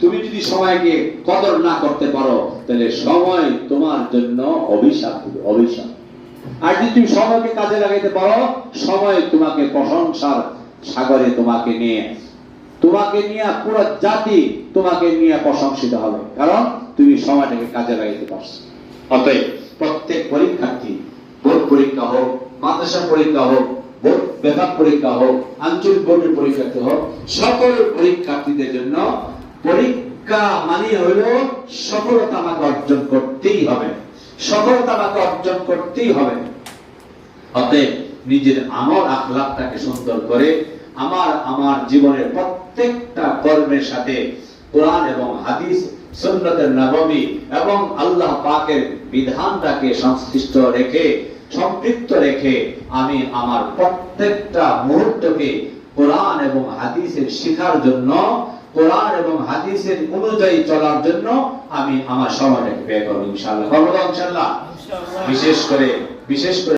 তুমি যদি সময়কে কদর না করতে পারো, তাহলে সময় তোমার জন্য অভিশাপ অভিশাপ। আর যদি তুমি সময়কে কাজে লাগাইতে পারো, সময় তোমাকে প্রশংসার সাগরে তোমাকে নিয়ে তোমাকে নিয়ে পুরো জাতি তোমাকে নিয়ে প্রশংসিত হবে। কারণ তুমি সময়টাকে কাজে লাগাইতে পারছ। অতএব প্রত্যেক পরীক্ষার্থী, বোর্ড পরীক্ষা হোক, মাদ্রাসা পরীক্ষা হোক মানে নিজের আমল আখলাকটাকে সুন্দর করে আমার আমার জীবনের প্রত্যেকটা কর্মের সাথে কোরআন এবং হাদিস, সুন্নতের নবমী এবং আল্লাহ পাকের বিধানটাকে সংশ্লিষ্ট রেখে সম্পৃক্ত রেখে আমি আমার প্রত্যেকটা মুহূর্তকে কোরআন এবং হাদিসের শিখার জন্য কোরআন এবং হাদিসের অনুযায়ী চলার জন্য আমি আমার সময়টাকে ব্যয় করব ইনশাল্লাহ বিশেষ করে বিশেষ করে